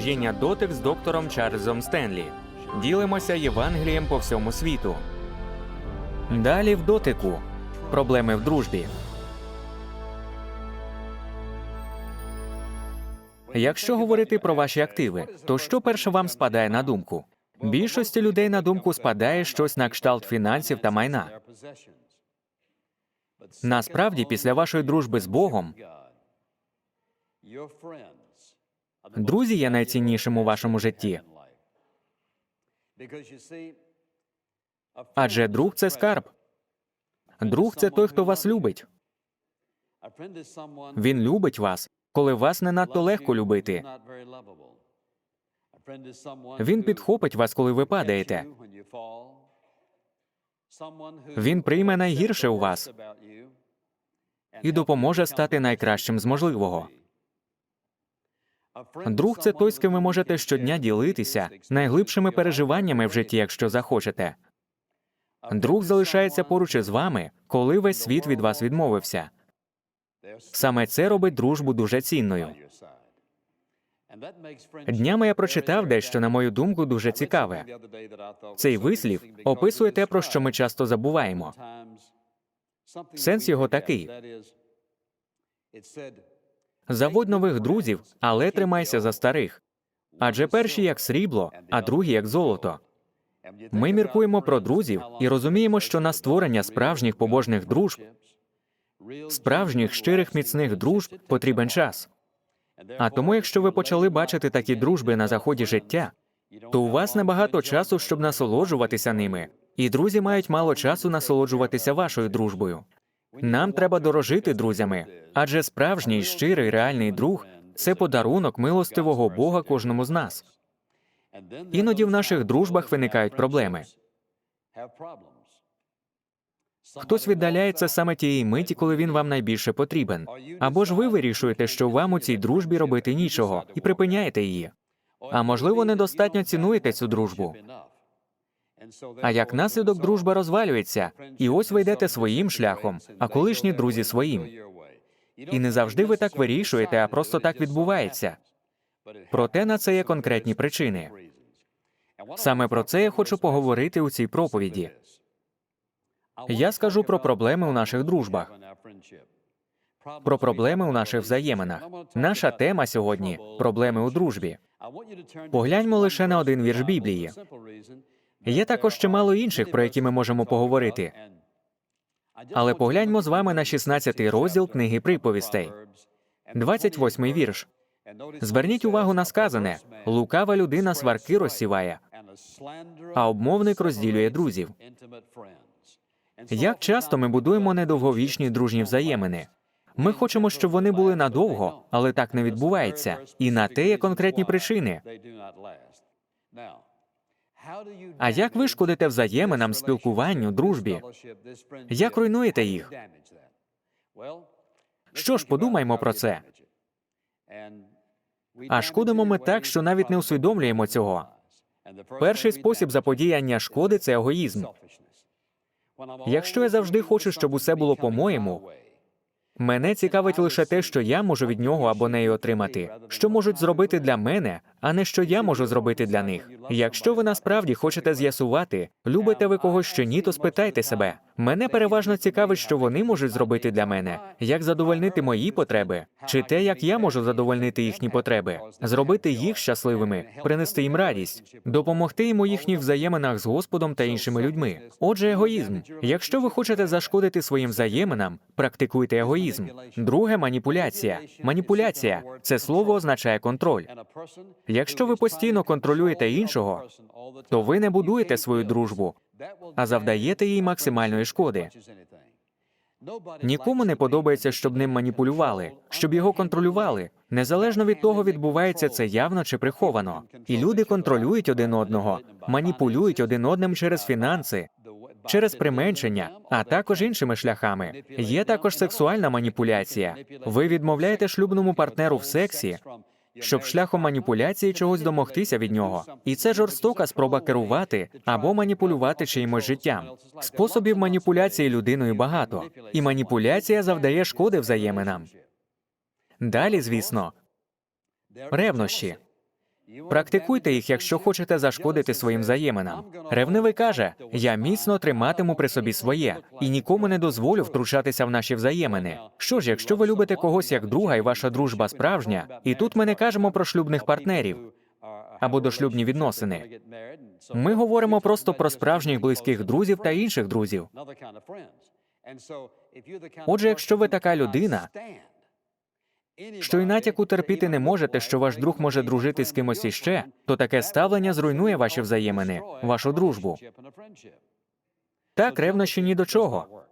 Служіння дотик з доктором Чарльзом Стенлі. Ділимося Євангелієм по всьому світу. Далі в дотику. Проблеми в дружбі. Якщо говорити про ваші активи, то що перше вам спадає на думку? Більшості людей на думку спадає щось на кшталт фінансів та майна. Насправді, після вашої дружби з Богом, друзі є найціннішим у вашому житті, адже друг це скарб. Друг це той, хто вас любить. Він любить вас, коли вас не надто легко любити. Він підхопить вас, коли ви падаєте. Він прийме найгірше у вас і допоможе стати найкращим з можливого. Друг це той, з ким ви можете щодня ділитися найглибшими переживаннями в житті, якщо захочете. Друг залишається поруч із вами, коли весь світ від вас відмовився. Саме це робить дружбу дуже цінною. Днями я прочитав дещо, на мою думку, дуже цікаве. Цей вислів описує те, про що ми часто забуваємо. Сенс його такий: заводь нових друзів, але тримайся за старих. Адже перші як срібло, а другі як золото. Ми міркуємо про друзів і розуміємо, що на створення справжніх побожних дружб, справжніх щирих міцних дружб потрібен час. А тому, якщо ви почали бачити такі дружби на заході життя, то у вас небагато часу, щоб насолоджуватися ними, і друзі мають мало часу насолоджуватися вашою дружбою. Нам треба дорожити друзями, адже справжній щирий реальний друг це подарунок милостивого Бога кожному з нас. Іноді в наших дружбах виникають проблеми. Хтось віддаляється саме тієї миті, коли він вам найбільше потрібен. Або ж ви вирішуєте, що вам у цій дружбі робити нічого, і припиняєте її. А можливо, недостатньо цінуєте цю дружбу. А як наслідок дружба розвалюється, і ось ви йдете своїм шляхом, а колишні друзі своїм. І не завжди ви так вирішуєте, а просто так відбувається. Проте на це є конкретні причини. Саме про це я хочу поговорити у цій проповіді. Я скажу про проблеми у наших дружбах, про проблеми у наших взаєминах. Наша тема сьогодні проблеми у дружбі. Погляньмо лише на один вірш Біблії. Є також чимало інших, про які ми можемо поговорити. Але погляньмо з вами на 16 розділ книги приповістей, 28 вірш. Зверніть увагу на сказане: лукава людина сварки розсіває, а обмовник розділює друзів. Як часто ми будуємо недовговічні дружні взаємини? Ми хочемо, щоб вони були надовго, але так не відбувається. І на те є конкретні причини. А як ви шкодите взаєминам, спілкуванню, дружбі? Як руйнуєте їх? Що ж, подумаймо про це. А шкодимо ми так, що навіть не усвідомлюємо цього. Перший спосіб заподіяння шкоди це егоїзм. Якщо я завжди хочу, щоб усе було по-моєму, мене цікавить лише те, що я можу від нього або неї отримати, що можуть зробити для мене, а не що я можу зробити для них. Якщо ви насправді хочете з'ясувати, любите ви когось чи ні, то спитайте себе. Мене переважно цікавить, що вони можуть зробити для мене, як задовольнити мої потреби, чи те, як я можу задовольнити їхні потреби, зробити їх щасливими, принести їм радість, допомогти їм у їхніх взаєминах з Господом та іншими людьми. Отже, егоїзм. Якщо ви хочете зашкодити своїм взаєминам, практикуйте егоїзм. Друге маніпуляція. Маніпуляція це слово означає контроль. Якщо ви постійно контролюєте іншого, то ви не будуєте свою дружбу, а завдаєте їй максимальної шкоди. Нікому не подобається, щоб ним маніпулювали, щоб його контролювали. Незалежно від того, відбувається це явно чи приховано. І люди контролюють один одного, маніпулюють один одним через фінанси, через применшення, а також іншими шляхами. Є також сексуальна маніпуляція. Ви відмовляєте шлюбному партнеру в сексі, щоб шляхом маніпуляції чогось домогтися від нього. І це жорстока спроба керувати або маніпулювати чиїмось життям. Способів маніпуляції людиною багато, і маніпуляція завдає шкоди взаєминам. Далі, звісно, ревнощі. Практикуйте їх, якщо хочете зашкодити своїм взаєминам. Ревнивий каже: Я міцно триматиму при собі своє і нікому не дозволю втручатися в наші взаємини. Що ж, якщо ви любите когось як друга, і ваша дружба справжня, і тут ми не кажемо про шлюбних партнерів або дошлюбні відносини. Ми говоримо просто про справжніх близьких друзів та інших друзів. Отже, якщо ви така людина, Що й натяку терпіти не можете, що ваш друг може дружити з кимось іще, то таке ставлення зруйнує ваші взаємини, вашу дружбу. Так, ревнощі ні до чого.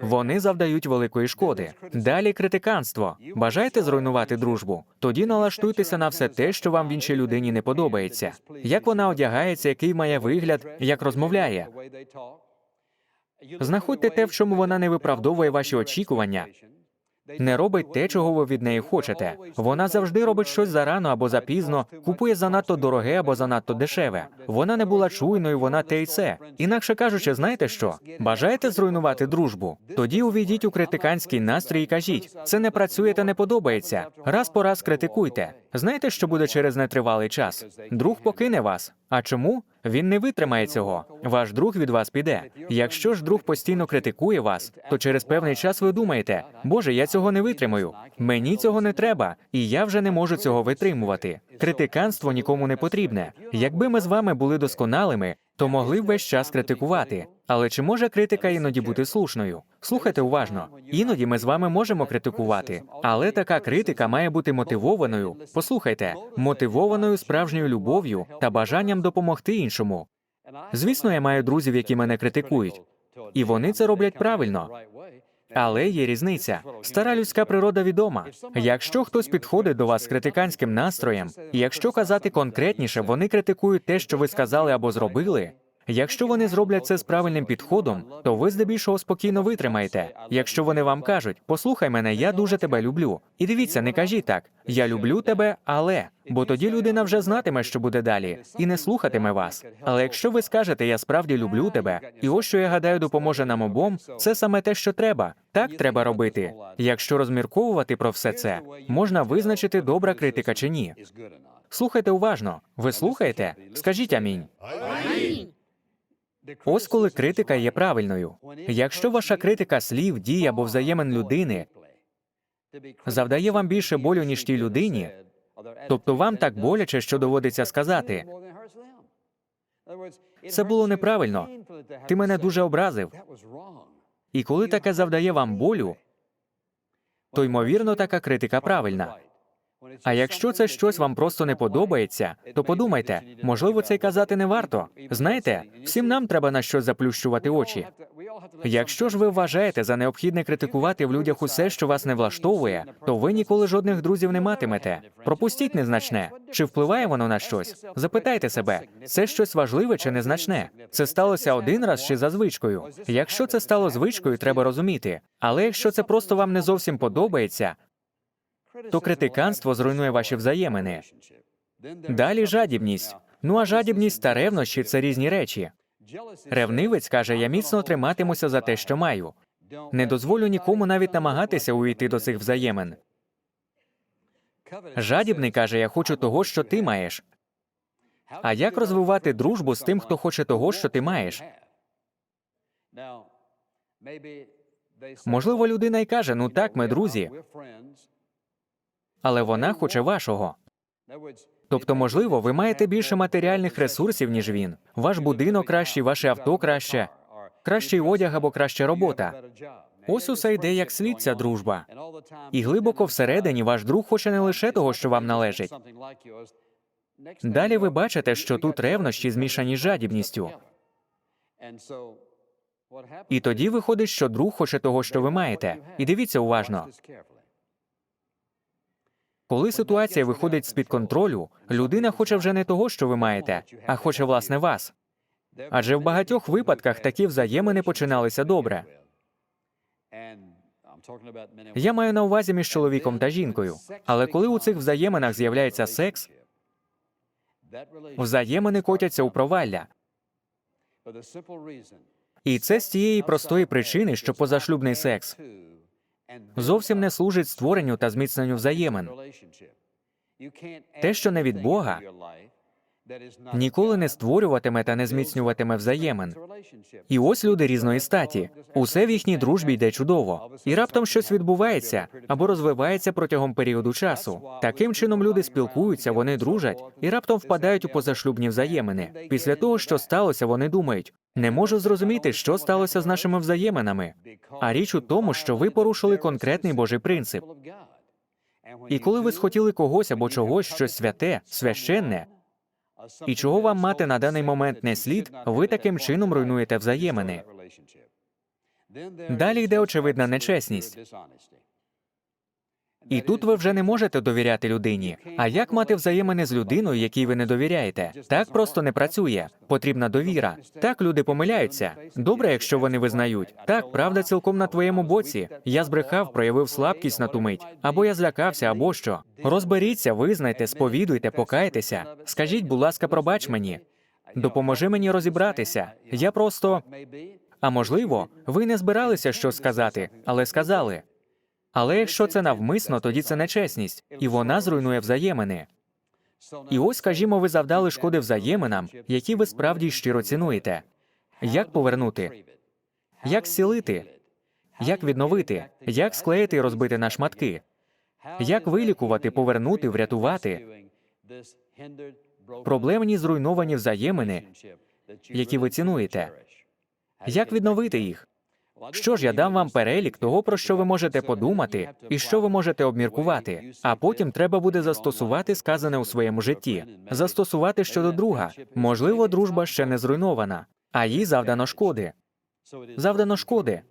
Вони завдають великої шкоди. Далі критиканство. Бажаєте зруйнувати дружбу? Тоді налаштуйтеся на все те, що вам в іншій людині не подобається. Як вона одягається, який має вигляд, як розмовляє. Знаходьте те, в чому вона не виправдовує ваші очікування. Не робить те, чого ви від неї хочете. Вона завжди робить щось зарано або запізно, купує занадто дороге або занадто дешеве. Вона не була чуйною, вона те й це. Інакше кажучи, знаєте що? Бажаєте зруйнувати дружбу? Тоді увійдіть у критиканський настрій і кажіть: це не працює та не подобається. Раз по раз критикуйте. Знаєте, що буде через нетривалий час? Друг покине вас. А чому? Він не витримає цього. Ваш друг від вас піде. Якщо ж друг постійно критикує вас, то через певний час ви думаєте: Боже, я цього не витримаю. Мені цього не треба, і я вже не можу цього витримувати. Критиканство нікому не потрібне. Якби ми з вами були досконалими, то могли б весь час критикувати. Але чи може критика іноді бути слушною? Слухайте уважно. Іноді ми з вами можемо критикувати, але така критика має бути мотивованою. Послухайте, мотивованою справжньою любов'ю та бажанням допомогти іншому. Звісно, я маю друзів, які мене критикують, і вони це роблять правильно. Але є різниця. Стара людська природа відома. Якщо хтось підходить до вас з критиканським настроєм, і якщо казати конкретніше, вони критикують те, що ви сказали або зробили. Якщо вони зроблять це з правильним підходом, то ви здебільшого спокійно витримаєте. Якщо вони вам кажуть, послухай мене, я дуже тебе люблю. І дивіться, не кажіть так, я люблю тебе, але бо тоді людина вже знатиме, що буде далі, і не слухатиме вас. Але якщо ви скажете, я справді люблю тебе, і ось що я гадаю, допоможе нам обом, це саме те, що треба. Так треба робити. Якщо розмірковувати про все це, можна визначити добра критика чи ні. Слухайте уважно. Ви слухаєте? Скажіть амінь. Ось коли критика є правильною. Якщо ваша критика слів, дій або взаємин людини завдає вам більше болю, ніж тій людині, тобто вам так боляче, що доводиться сказати. Це було неправильно. Ти мене дуже образив. І коли таке завдає вам болю, то ймовірно така критика правильна. А якщо це щось вам просто не подобається, то подумайте, можливо, це й казати не варто. Знаєте, всім нам треба на щось заплющувати очі. Якщо ж ви вважаєте за необхідне критикувати в людях усе, що вас не влаштовує, то ви ніколи жодних друзів не матимете. Пропустіть незначне. Чи впливає воно на щось? Запитайте себе, це щось важливе чи незначне? Це сталося один раз чи за звичкою? Якщо це стало звичкою, треба розуміти. Але якщо це просто вам не зовсім подобається, то критиканство зруйнує ваші взаємини. Далі жадібність. Ну а жадібність та ревнощі це різні речі. Ревнивець каже: я міцно триматимуся за те, що маю. Не дозволю нікому навіть намагатися увійти до цих взаємин. Жадібний каже: я хочу того, що ти маєш. А як розвивати дружбу з тим, хто хоче того, що ти маєш? Можливо, людина й каже: ну так, ми друзі, але вона хоче вашого. Тобто, можливо, ви маєте більше матеріальних ресурсів, ніж він. Ваш будинок кращий, ваше авто краще, кращий одяг або краща робота. Ось усе йде як слід ця дружба. І глибоко всередині ваш друг хоче не лише того, що вам належить. Далі ви бачите, що тут ревнощі змішані з жадібністю. І тоді виходить, що друг хоче того, що ви маєте. І дивіться уважно. Коли ситуація виходить з під контролю, людина хоче вже не того, що ви маєте, а хоче власне вас. Адже в багатьох випадках такі взаємини починалися добре. Я маю на увазі між чоловіком та жінкою. Але коли у цих взаєминах з'являється секс, взаємини котяться у провалля. І це з тієї простої причини, що позашлюбний секс зовсім не служить створенню та зміцненню взаємин. Те, що не від Бога, ніколи не створюватиме та не зміцнюватиме взаємин. І ось люди різної статі. Усе в їхній дружбі йде чудово. І раптом щось відбувається або розвивається протягом періоду часу. Таким чином люди спілкуються, вони дружать і раптом впадають у позашлюбні взаємини. Після того, що сталося, вони думають: не можу зрозуміти, що сталося з нашими взаєминами. А річ у тому, що ви порушили конкретний Божий принцип. І коли ви схотіли когось або чогось, щось святе, священне, і чого вам мати на даний момент не слід, ви таким чином руйнуєте взаємини. Далі йде очевидна нечесність. І тут ви вже не можете довіряти людині. А як мати взаємини з людиною, якій ви не довіряєте? Так просто не працює. Потрібна довіра. Так люди помиляються. Добре, якщо вони визнають. Так, правда цілком на твоєму боці. Я збрехав, проявив слабкість на ту мить. Або я злякався, або що. Розберіться, визнайте, сповідуйте, покайтеся. Скажіть, будь ласка, пробач мені. Допоможи мені розібратися. Я просто. А можливо, ви не збиралися щось сказати, але сказали. Але якщо це навмисно, тоді це нечесність, і вона зруйнує взаємини. І ось, скажімо, ви завдали шкоди взаєминам, які ви справді щиро цінуєте. Як повернути? Як зцілити? Як відновити? Як склеїти і розбити на шматки? Як вилікувати, повернути, врятувати Проблемні зруйновані взаємини, які ви цінуєте. Як відновити їх? Що ж, я дам вам перелік того, про що ви можете подумати і що ви можете обміркувати. А потім треба буде застосувати сказане у своєму житті, застосувати щодо друга. Можливо, дружба ще не зруйнована, а їй завдано шкоди. Завдано шкоди.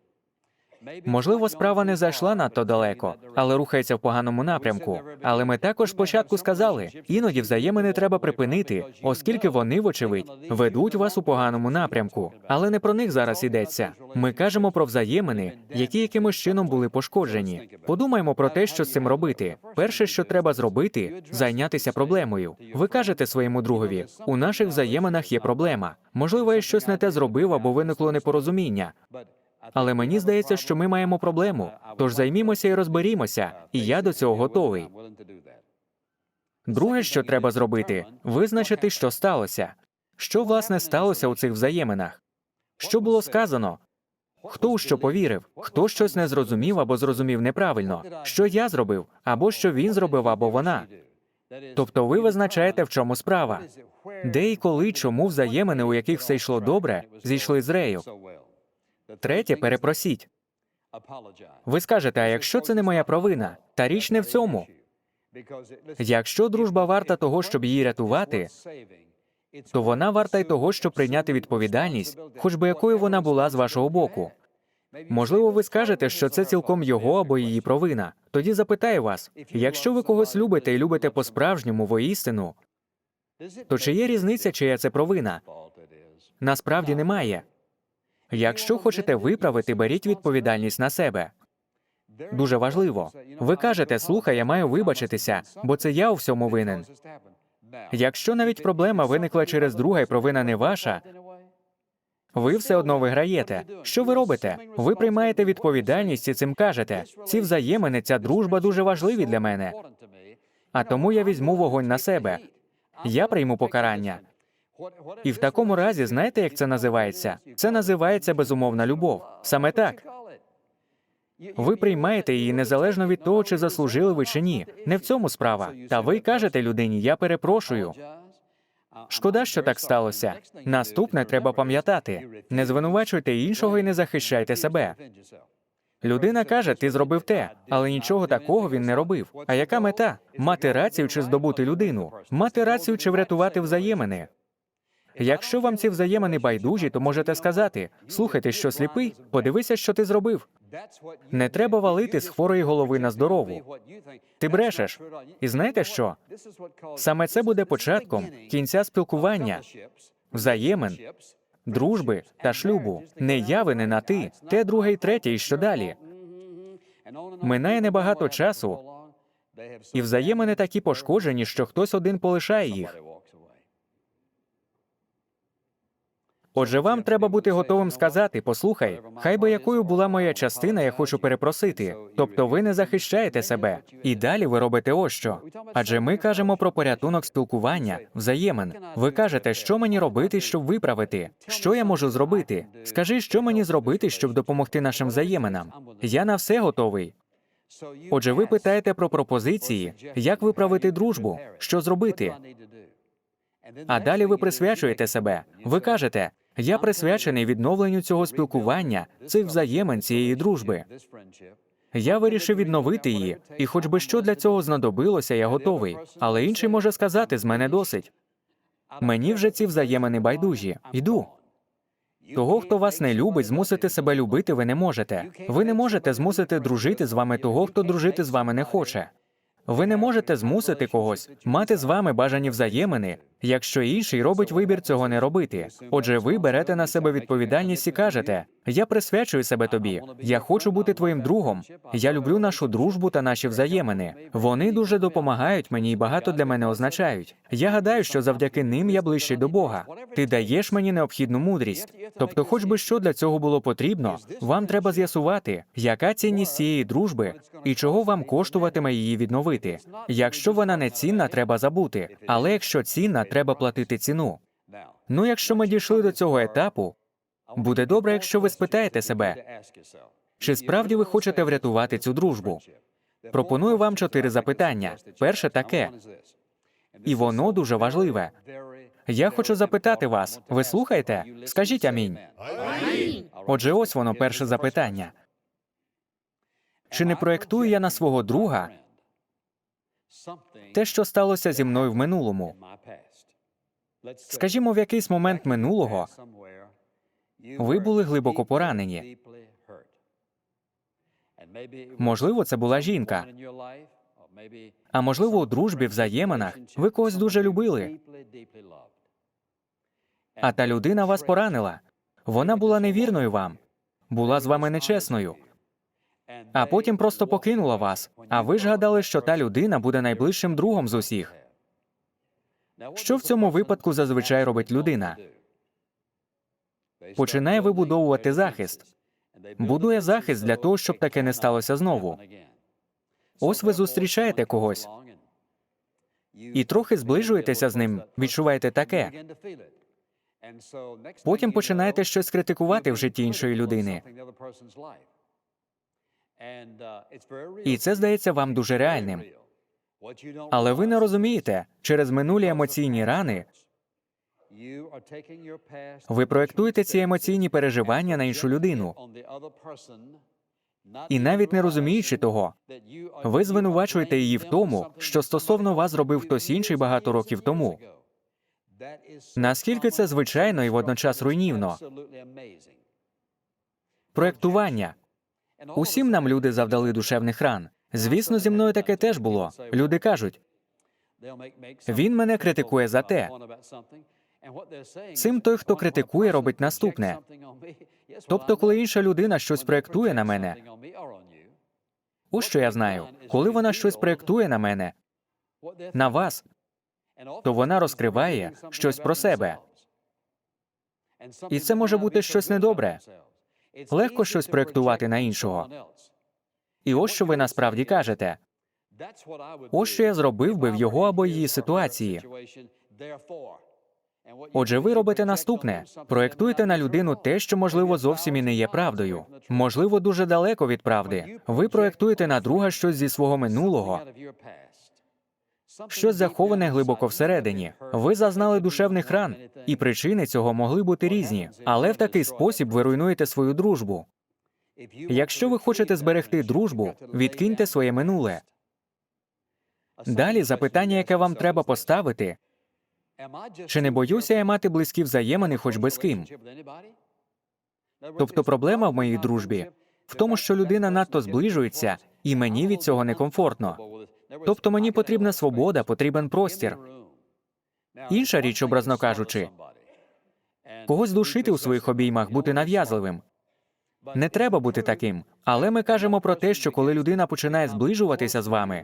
Можливо, справа не зайшла надто далеко, але рухається в поганому напрямку. Але ми також спочатку сказали, іноді взаємини треба припинити, оскільки вони, вочевидь, ведуть вас у поганому напрямку. Але не про них зараз йдеться. Ми кажемо про взаємини, які якимось чином були пошкоджені. Подумаймо про те, що з цим робити. Перше, що треба зробити, зайнятися проблемою. Ви кажете своєму другові: у наших взаєминах є проблема. Можливо, я щось не те зробив або виникло непорозуміння. Але мені здається, що ми маємо проблему. Тож займімося і розберімося, і я до цього готовий. Друге, що треба зробити, визначити, що сталося. Що власне сталося у цих взаєминах? Що було сказано? Хто у що повірив? Хто щось не зрозумів або зрозумів неправильно? Що я зробив, або що він зробив, або вона? Тобто ви визначаєте, в чому справа, де і коли, чому взаємини, у яких все йшло добре, зійшли з рею. Третє, перепросіть. Ви скажете, а якщо це не моя провина, та річ не в цьому. Якщо дружба варта того, щоб її рятувати, то вона варта й того, щоб прийняти відповідальність, хоч би якою вона була з вашого боку. Можливо, ви скажете, що це цілком його або її провина. Тоді запитаю вас: якщо ви когось любите і любите по-справжньому воістину, то чи є різниця, чия це провина? Насправді немає. Якщо хочете виправити, беріть відповідальність на себе. Дуже важливо. Ви кажете, слухай, я маю вибачитися, бо це я у всьому винен. Якщо навіть проблема виникла через друга і провина не ваша, ви все одно виграєте. Що ви робите? Ви приймаєте відповідальність і цим кажете. Ці взаємини, ця дружба дуже важливі для мене. А тому я візьму вогонь на себе. Я прийму покарання. І в такому разі, знаєте, як це називається? Це називається безумовна любов. Саме так. Ви приймаєте її незалежно від того, чи заслужили ви чи ні. Не в цьому справа. Та ви кажете людині, я перепрошую. Шкода, що так сталося. Наступне треба пам'ятати: не звинувачуйте іншого і не захищайте себе. Людина каже, ти зробив те, але нічого такого він не робив. А яка мета? Мати рацію чи здобути людину? Мати рацію чи врятувати взаємини? Якщо вам ці взаємини байдужі, то можете сказати: слухайте, що сліпий, подивися, що ти зробив. Не треба валити з хворої голови на здорову. Ти брешеш. І знаєте що? Саме це буде початком кінця спілкування, взаємин, дружби та шлюбу. Не я винен, а ти, те, друге і третє, і що далі. Минає небагато часу, і взаємини такі пошкоджені, що хтось один полишає їх. Отже, вам треба бути готовим сказати: послухай, хай би якою була моя частина, я хочу перепросити. Тобто ви не захищаєте себе. І далі ви робите ось що. Адже ми кажемо про порятунок спілкування, взаємин. Ви кажете, що мені робити, щоб виправити? Що я можу зробити? Скажи, що мені зробити, щоб допомогти нашим взаєминам? Я на все готовий. Отже, ви питаєте про пропозиції, як виправити дружбу, що зробити. А далі ви присвячуєте себе. Ви кажете: я присвячений відновленню цього спілкування, цих взаємин, цієї дружби. Я вирішив відновити її, і хоч би що для цього знадобилося, я готовий. Але інший може сказати, з мене досить. Мені вже ці взаємини байдужі. Йду. Того, хто вас не любить, змусити себе любити ви не можете. Ви не можете змусити дружити з вами того, хто дружити з вами не хоче. Ви не можете змусити когось мати з вами бажані взаємини, якщо інший робить вибір цього не робити. Отже, ви берете на себе відповідальність і кажете: Я присвячую себе тобі. Я хочу бути твоїм другом. Я люблю нашу дружбу та наші взаємини. Вони дуже допомагають мені і багато для мене означають. Я гадаю, що завдяки ним я ближчий до Бога. Ти даєш мені необхідну мудрість. Тобто, хоч би що для цього було потрібно, вам треба з'ясувати, яка цінність цієї дружби і чого вам коштуватиме її відновити. Якщо вона не цінна, треба забути. Але якщо цінна, треба платити ціну. Ну, якщо ми дійшли до цього етапу, буде добре, якщо ви спитаєте себе, чи справді ви хочете врятувати цю дружбу? Пропоную вам чотири запитання. Перше таке, і воно дуже важливе. Я хочу запитати вас: ви слухаєте? Скажіть амінь. Отже, ось воно перше запитання. Чи не проєктую я на свого друга те, що сталося зі мною в минулому? Скажімо, в якийсь момент минулого ви були глибоко поранені. Можливо, це була жінка. А можливо, у дружбі, взаєминах ви когось дуже любили. А та людина вас поранила. Вона була невірною вам, була з вами нечесною, а потім просто покинула вас. А ви ж гадали, що та людина буде найближчим другом з усіх. Що в цьому випадку зазвичай робить людина? Починає вибудовувати захист. Будує захист для того, щоб таке не сталося знову. Ось ви зустрічаєте когось і трохи зближуєтеся з ним, відчуваєте таке. Потім починаєте щось критикувати в житті іншої людини. І це здається вам дуже реальним. Але ви не розумієте, через минулі емоційні рани ви проєктуєте ці емоційні переживання на іншу людину. І навіть не розуміючи того, ви звинувачуєте її в тому, що стосовно вас зробив хтось інший багато років тому. Наскільки це звичайно і водночас руйнівно? Проєктування. Усім нам люди завдали душевних ран. Звісно, зі мною таке теж було. Люди кажуть, він мене критикує за те. Цим той, хто критикує, робить наступне. Тобто, коли інша людина щось проєктує на мене, ось що я знаю, коли вона щось проєктує на мене, на вас, то вона розкриває щось про себе. І це може бути щось недобре. Легко щось проєктувати на іншого. І ось що ви насправді кажете. Ось що я зробив би в його або її ситуації. Отже, ви робите наступне: проєктуєте на людину те, що можливо зовсім і не є правдою, можливо, дуже далеко від правди. Ви проєктуєте на друга щось зі свого минулого, щось заховане глибоко всередині. Ви зазнали душевних ран, і причини цього могли бути різні, але в такий спосіб ви руйнуєте свою дружбу. Якщо ви хочете зберегти дружбу, відкиньте своє минуле. Далі запитання, яке вам треба поставити, чи не боюся я мати близькі взаємини хоч би з ким? Тобто проблема в моїй дружбі в тому, що людина надто зближується, і мені від цього некомфортно. Тобто мені потрібна свобода, потрібен простір. Інша річ, образно кажучи, когось душити у своїх обіймах, бути нав'язливим. Не треба бути таким. Але ми кажемо про те, що коли людина починає зближуватися з вами,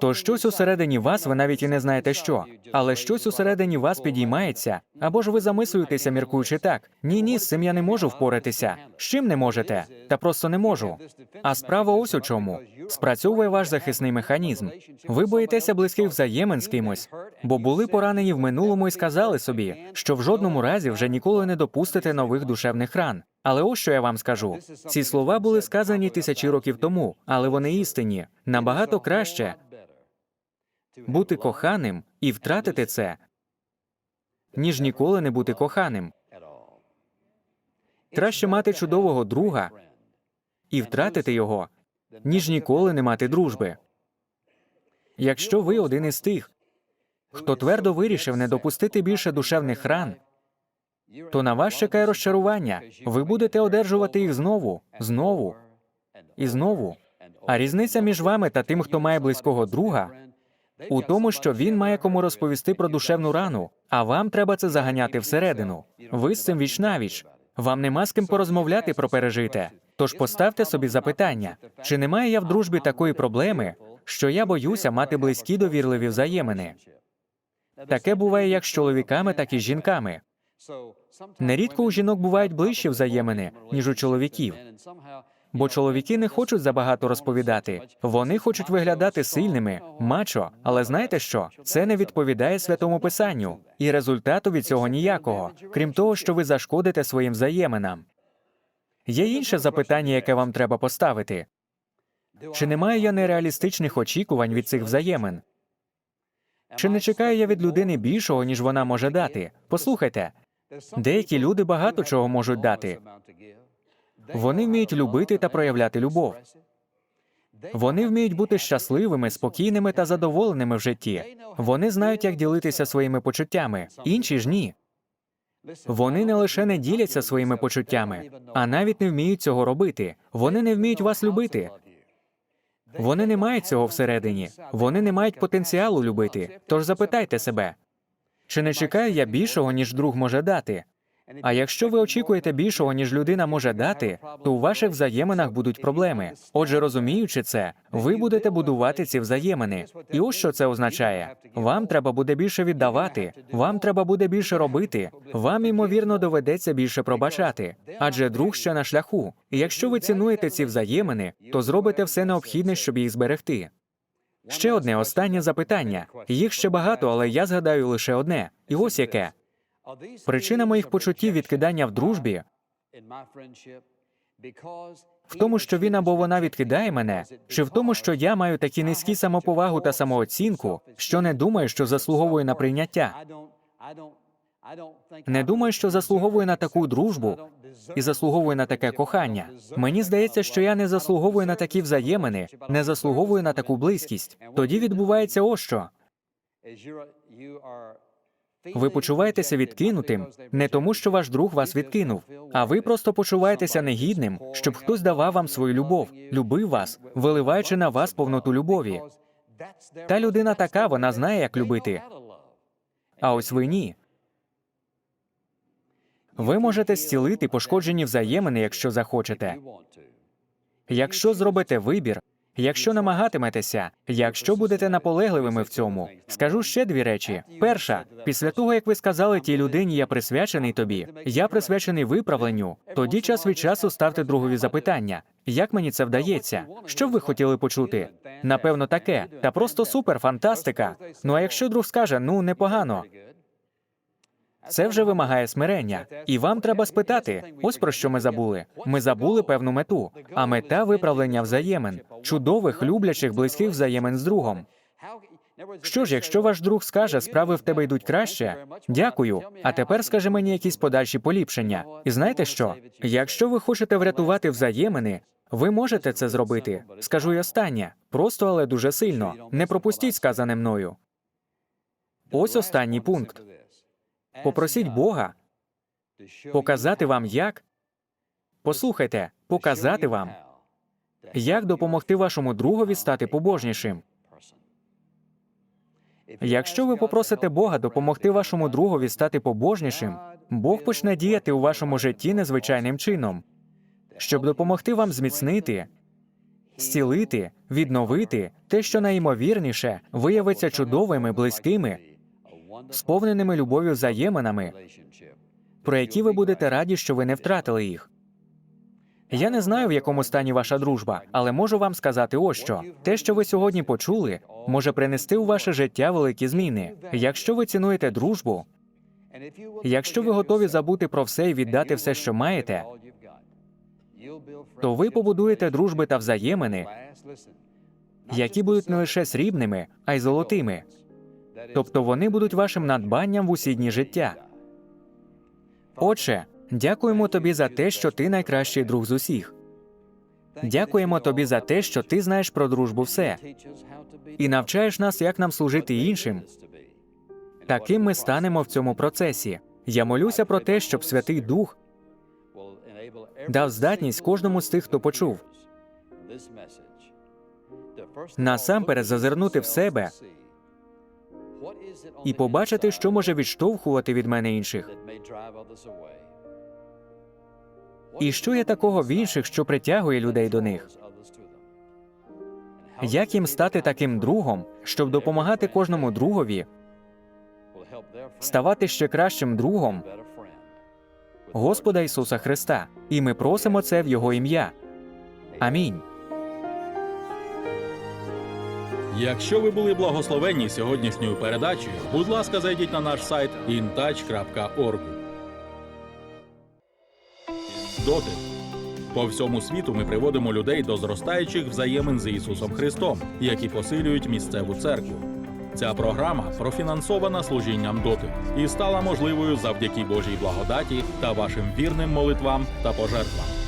То щось усередині вас, ви навіть і не знаєте що, але щось усередині вас підіймається, або ж ви замислюєтеся, міркуючи так: ні, ні, з цим я не можу впоратися. З чим не можете? Та просто не можу. А справа ось у чому спрацьовує ваш захисний механізм. Ви боїтеся близьких взаємин з кимось, бо були поранені в минулому і сказали собі, що в жодному разі вже ніколи не допустите нових душевних ран. Але ось що я вам скажу: ці слова були сказані тисячі років тому, але вони істинні. Набагато краще бути коханим і втратити це, ніж ніколи не бути коханим. Краще мати чудового друга і втратити його, ніж ніколи не мати дружби. Якщо ви один із тих, хто твердо вирішив не допустити більше душевних ран, то на вас чекає розчарування. Ви будете одержувати їх знову, знову і знову. А різниця між вами та тим, хто має близького друга, у тому, що він має кому розповісти про душевну рану, а вам треба це заганяти всередину. Ви з цим віч навіч. Вам нема з ким порозмовляти про пережите. Тож поставте собі запитання: чи немає я в дружбі такої проблеми, що я боюся мати близькі довірливі взаємини? Таке буває як з чоловіками, так і з жінками. Нерідко у жінок бувають ближчі взаємини, ніж у чоловіків. Бо чоловіки не хочуть забагато розповідати. Вони хочуть виглядати сильними, мачо. Але знаєте що? Це не відповідає святому писанню, і результату від цього ніякого, крім того, що ви зашкодите своїм взаєминам. Є інше запитання, яке вам треба поставити: чи не маю я нереалістичних очікувань від цих взаємин? Чи не чекаю я від людини більшого, ніж вона може дати? Послухайте, Деякі люди багато чого можуть дати. вони вміють любити та проявляти любов. Вони вміють бути щасливими, спокійними та задоволеними в житті. Вони знають, як ділитися своїми почуттями. Інші ж ні. Вони не лише не діляться своїми почуттями, а навіть не вміють цього робити. Вони не вміють вас любити. Вони не мають цього всередині. Вони не мають потенціалу любити. Тож запитайте себе, чи не чекаю я більшого, ніж друг може дати? А якщо ви очікуєте більшого, ніж людина може дати, то у ваших взаєминах будуть проблеми. Отже, розуміючи це, ви будете будувати ці взаємини. І ось що це означає: вам треба буде більше віддавати, вам треба буде більше робити, вам ймовірно доведеться більше пробачати, адже друг ще на шляху. І якщо ви цінуєте ці взаємини, то зробите все необхідне, щоб їх зберегти. Ще одне останнє запитання. Їх ще багато, але я згадаю лише одне. І ось яке. Причина моїх почуттів відкидання в дружбі В тому, що він або вона відкидає мене, чи в тому, що я маю такі низькі самоповагу та самооцінку, що не думаю, що заслуговую на прийняття. Не думаю, що заслуговую на таку дружбу і заслуговую на таке кохання. Мені здається, що я не заслуговую на такі взаємини, не заслуговую на таку близькість. Тоді відбувається ось що. Ви почуваєтеся відкинутим не тому, що ваш друг вас відкинув, а ви просто почуваєтеся негідним, щоб хтось давав вам свою любов, любив вас, виливаючи на вас повноту любові. Та людина така, вона знає, як любити. А ось ви ні. Ви можете зцілити пошкоджені взаємини, якщо захочете. Якщо зробите вибір, якщо намагатиметеся, якщо будете наполегливими в цьому, скажу ще дві речі. Перша, після того як ви сказали тій людині, я присвячений тобі, я присвячений виправленню. Тоді час від часу ставте другові запитання. Як мені це вдається? Що б ви хотіли почути? Напевно, таке. Та просто супер, фантастика. Ну а якщо друг скаже, ну непогано. Це вже вимагає смирення, і вам треба спитати: ось про що ми забули. Ми забули певну мету, а мета виправлення взаємин, чудових, люблячих, близьких взаємин з другом. Що ж, якщо ваш друг скаже, справи в тебе йдуть краще, дякую. А тепер скажи мені якісь подальші поліпшення. І знаєте що? Якщо ви хочете врятувати взаємини, ви можете це зробити. Скажу й останнє, просто але дуже сильно. Не пропустіть сказане мною. Ось останній пункт. Попросіть Бога показати вам, як послухайте, показати вам, як допомогти вашому другові стати побожнішим. Якщо ви попросите Бога допомогти вашому другові стати побожнішим, Бог почне діяти у вашому житті незвичайним чином, щоб допомогти вам зміцнити зцілити, відновити те, що найімовірніше виявиться чудовими, близькими, сповненими любов'ю взаєминами, про які ви будете раді, що ви не втратили їх. Я не знаю, в якому стані ваша дружба, але можу вам сказати ось що. Те, що ви сьогодні почули, може принести у ваше життя великі зміни. Якщо ви цінуєте дружбу, Якщо ви готові забути про все і віддати все, що маєте, то ви побудуєте дружби та взаємини, які будуть не лише срібними, а й золотими. Тобто вони будуть вашим надбанням в усі дні життя. Отже, дякуємо тобі за те, що ти найкращий друг з усіх. Дякуємо тобі за те, що ти знаєш про дружбу все і навчаєш нас, як нам служити іншим. Таким ми станемо в цьому процесі. Я молюся про те, щоб Святий Дух дав здатність кожному з тих, хто почув. насамперед зазирнути в себе і побачити, що може відштовхувати від мене інших. І що є такого в інших, що притягує людей до них? Як їм стати таким другом, щоб допомагати кожному другові, ставати ще кращим другом Господа Ісуса Христа? І ми просимо це в Його ім'я. Амінь. Якщо ви були благословенні сьогоднішньою передачею, будь ласка, зайдіть на наш сайт intouch.org. Дотик. По всьому світу ми приводимо людей до зростаючих взаємин з Ісусом Христом, які посилюють місцеву церкву. Ця програма профінансована служінням дотик і стала можливою завдяки Божій благодаті та вашим вірним молитвам та пожертвам.